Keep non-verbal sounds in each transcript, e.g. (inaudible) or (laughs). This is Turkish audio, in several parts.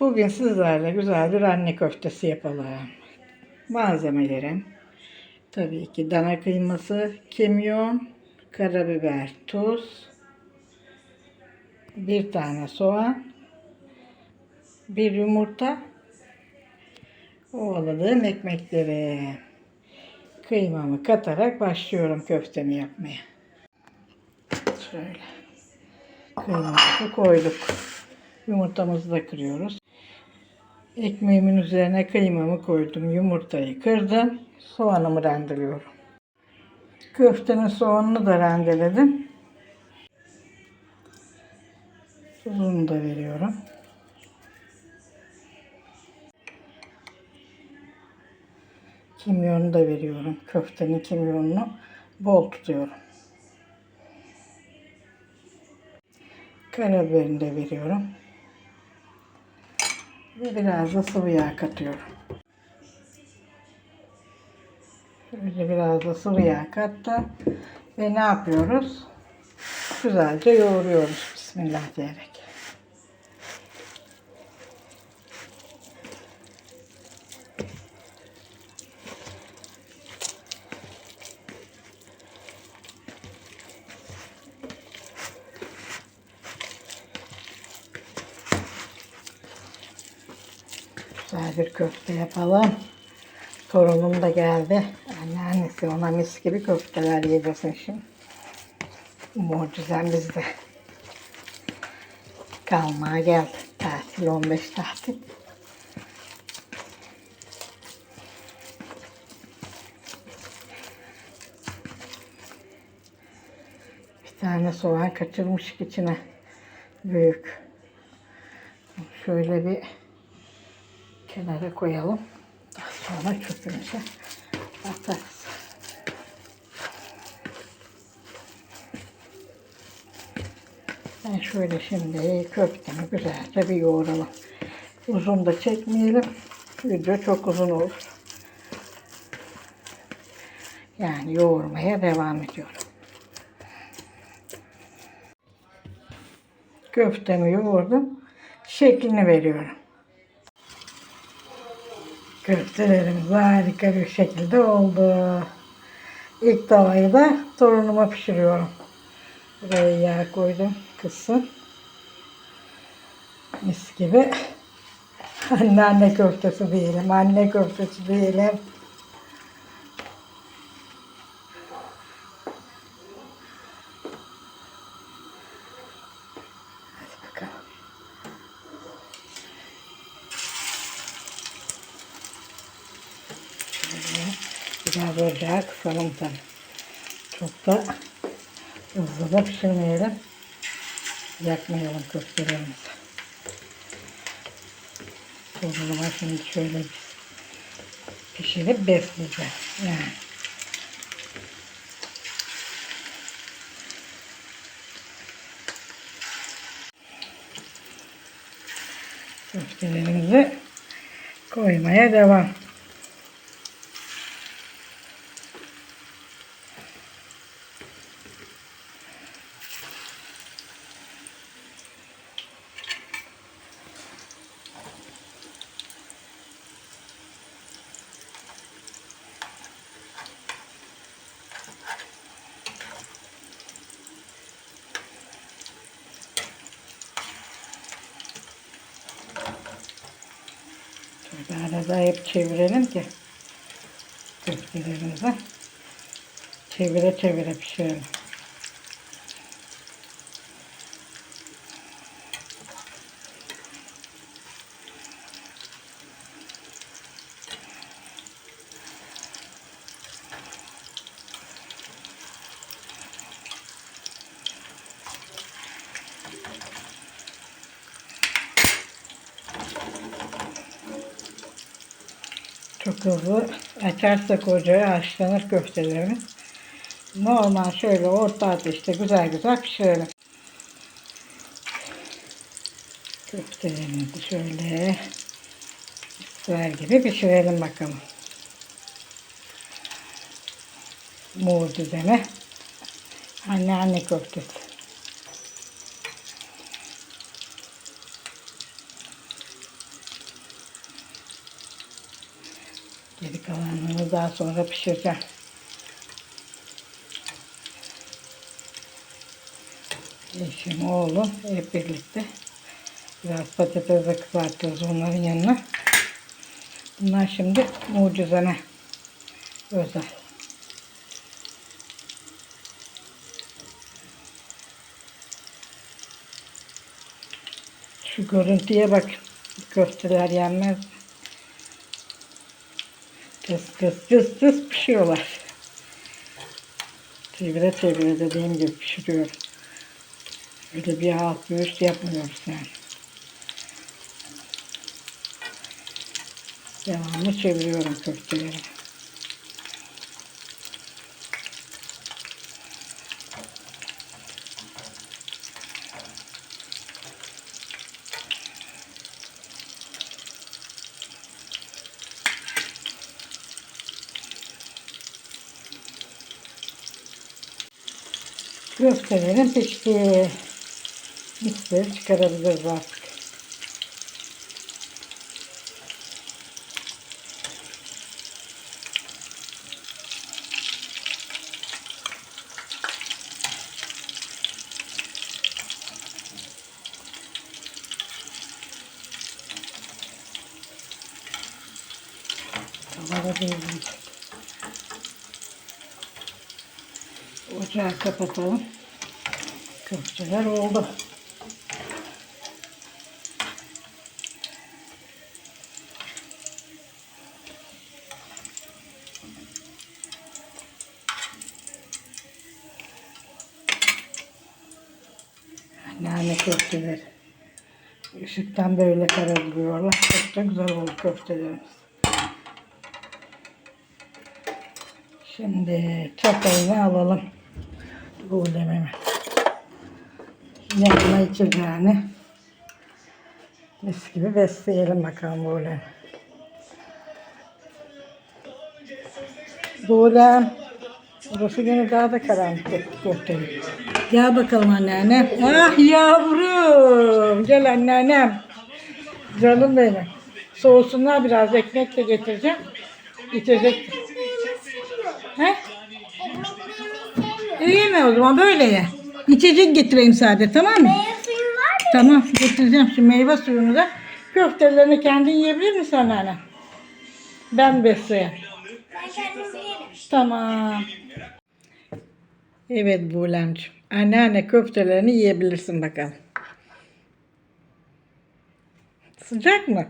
Bugün sizlerle güzel bir anne köftesi yapalım. Malzemelerim tabii ki dana kıyması, kimyon, karabiber, tuz, bir tane soğan, bir yumurta, ovaladığım ekmekleri. Kıymamı katarak başlıyorum köftemi yapmaya. Şöyle. Kıymamızı koyduk. Yumurtamızı da kırıyoruz. Ekmeğimin üzerine kıymamı koydum. Yumurtayı kırdım. Soğanımı rendeliyorum. Köftenin soğanını da rendeledim. Tuzunu da veriyorum. Kimyonu da veriyorum. Köftenin kimyonunu bol tutuyorum. Karabiberini de veriyorum. Ve biraz da sıvı yağ katıyorum. Şöyle biraz da sıvı yağ kattım. Ve ne yapıyoruz? Güzelce yoğuruyoruz. Bismillah diyerek. Güzel bir köfte yapalım. Torunum da geldi. Anneannesi ona mis gibi köfteler yedirsin şimdi. Mucizem bizde. Kalmaya geldi. Tatil 15 tatil. Bir tane soğan kaçırmış içine. Büyük. Şöyle bir kenara koyalım. Sonra çöpümüze atarız. Ben şöyle şimdi köftemi güzelce bir yoğuralım. Uzun da çekmeyelim. Video çok uzun olur. Yani yoğurmaya devam ediyorum. Köftemi yoğurdum. Şeklini veriyorum. Köftelerimiz harika bir şekilde oldu. İlk tavayı da torunuma pişiriyorum. Buraya yağ koydum kızsın. Mis gibi. (laughs) Anneanne köftesi diyelim, anne köftesi diyelim. Hadi bakalım. Şöyle biraz kısalım tabii. Çok da hızlı da pişirmeyelim. Yakmayalım köftelerimizi. Torunuma şimdi şöyle pişirip besleyeceğim. Yani. Köftelerimizi koymaya devam. Şöyle arada hep çevirelim ki köftelerimizi çevire çevire pişirelim. Hızlı açarsak ocağı haşlanır köftelerimiz. Normal şöyle orta ateşte güzel güzel pişirelim. Köftelerimizi şöyle güzel gibi pişirelim bakalım. Mucizeme anneanne köftesi. Geri kalanını daha sonra pişireceğim. Eşim, oğlum hep birlikte. Biraz patates de kızartıyoruz onların yanına. Bunlar şimdi mucizeme özel. Şu görüntüye bak. Köfteler yenmez. Tıs tıs tıs tıs pişiyorlar. Çevire çevire dediğim gibi pişiriyorum. Öyle bir alt bir üst yapmıyoruz yani. Devamlı çeviriyorum köfteleri. Köftelerin pişti. Bitti. Çıkarabiliriz artık. Tavada değil. Ocağı kapatalım. Köfteler oldu. Nane köfteleri. Işıktan böyle kararıyorlar. Çok da güzel oldu köftelerimiz. Şimdi çatalını alalım. Buğulememi. Yanına içeceğini. Mis gibi besleyelim bakalım buğulemi. Buğulem. Burası yine daha da karanlık köfteli. Gel bakalım anneanne. Ah yavrum. Gel anneannem. Canım benim. Soğusunlar biraz ekmek de getireceğim. İçecek. Mi o zaman böyle ye. İçecek getireyim sadece tamam mı? Meyve suyun var mı? Tamam getireceğim şu meyve suyunu da. Köftelerini kendin yiyebilir misin anneanne? Ben besleyeyim. Ben kendim yerim. Tamam. Evet Buğulemciğim. Anneanne köftelerini yiyebilirsin bakalım. Sıcak mı?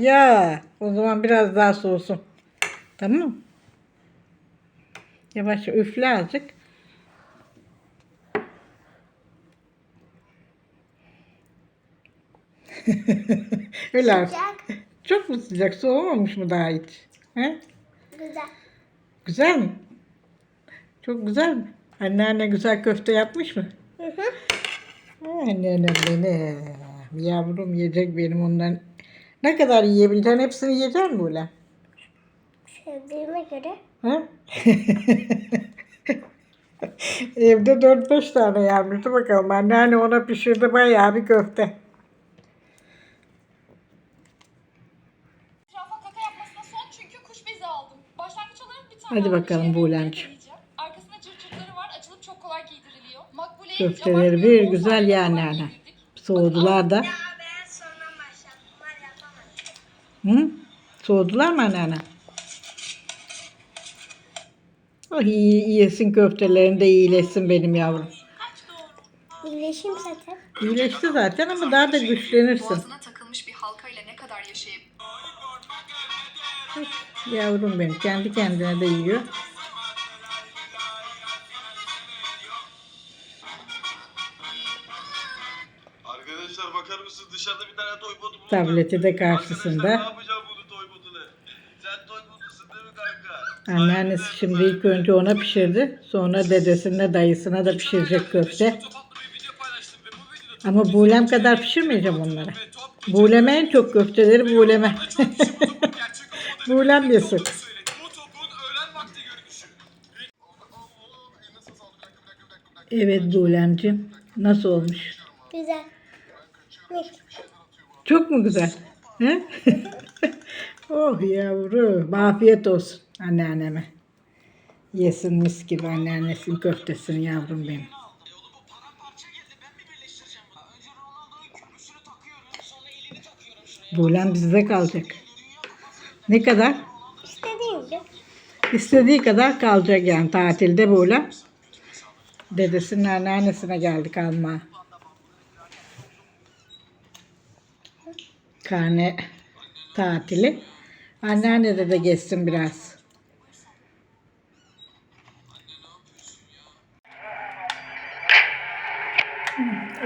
Ya o zaman biraz daha soğusun. Tamam mı? Yavaş üfle azıcık. Abi. Sıcak. Çok mu sıcak? Soğumamış mı daha hiç? He? Güzel. Güzel mi? Çok güzel mi? Anneanne güzel köfte yapmış mı? Hı hı. Anneannem benim. Yavrum yiyecek benim ondan. Ne kadar yiyebileceksin? Hepsini yiyecek mi böyle? Sevdiğime göre. Ha? (laughs) Evde 4-5 tane yapmıştı bakalım. Anneanne ona pişirdi bayağı bir köfte. Hadi bakalım Buğulemciğim. deneyeceğim. Arkasında cırcırları var. Açılıp çok kolay giydiriliyor. Makbule'ye Köfteleri bir güzel yani. Soğudular da. Hı? Soğudular mı anneanne? Oh iyi, iyisin köftelerin de iyileşsin benim yavrum. Birleşim zaten. İyileşti zaten ama daha da güçlenirsin. Boğazına takılmış bir halka ile ne kadar yaşayabilir? Yavrum benim kendi kendine de yiyor. Arkadaşlar bakar mısın dışarıda bir tane toy botu buldum. Tableti de karşısında. Arkadaşlar ne yapacağım bunu toy botunu? Sen toy botusun değil mi kanka? Anneannesi şimdi ilk önce ona pişirdi. Sonra dedesine dayısına da pişirecek köfte. Ama buğlem kadar pişirmeyeceğim onları. Buğleme en çok köfteleri buğleme. (laughs) buğlem yesin. söyledim. Bu topun öğlen vakti görünüşü. Evet buğlemciğim. Nasıl olmuş? Güzel. Çok mu güzel? He? (laughs) Oh yavrum. Afiyet olsun anneanneme. Yesin mis gibi anneannesinin köftesini yavrum benim. Buğlem bizde kalacak. Ne kadar? İstediğim gibi. İstediği kadar kalacak yani tatilde Buğlem. Dedesinin anneannesine geldik alma. Karne tatili. Anneanne de geçsin biraz.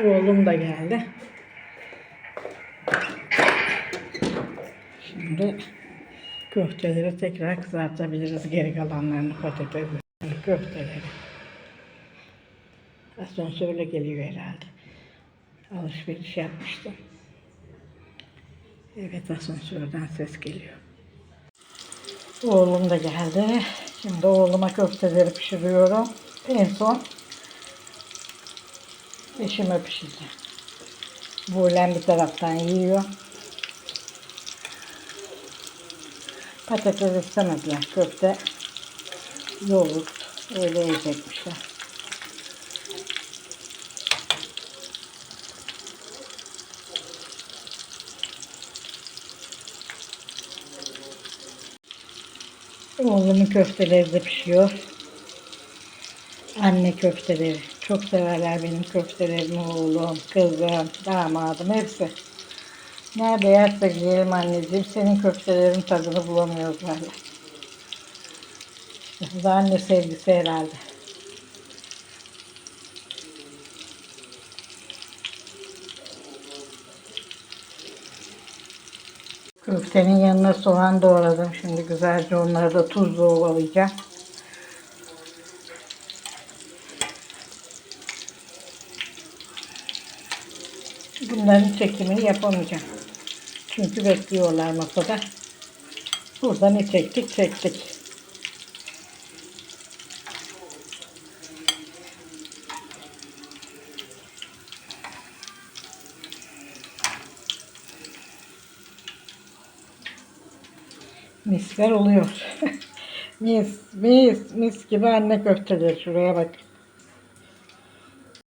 Oğlum da geldi. Şimdi köfteleri tekrar kızartabiliriz. Geri kalanlarını patatesi, köfteleri. Asansörle geliyor herhalde. Alışveriş yapmıştım. Evet asansörden ses geliyor. Oğlum da geldi. Şimdi oğluma köfteleri pişiriyorum. En son eşime pişireceğim. Buğlem bir taraftan yiyor. Patates istemediler. Köfte, yoğurt öyle yiyecekmişler. Oğlumun köfteleri de pişiyor. Anne köfteleri. Çok severler benim köftelerimi oğlum, kızım, damadım hepsi. Nerede yersek yiyelim anneciğim. Senin köftelerin tadını bulamıyoruz derler. Bu da anne sevgisi herhalde. Köftenin yanına soğan doğradım. Şimdi güzelce onları da tuzla ovalayacağım. Bunların çekimini yapamayacağım. Çünkü bekliyorlar masada. Burada ne çektik çektik. Misler oluyor. (laughs) mis, mis, mis gibi anne köfteleri. Şuraya bak.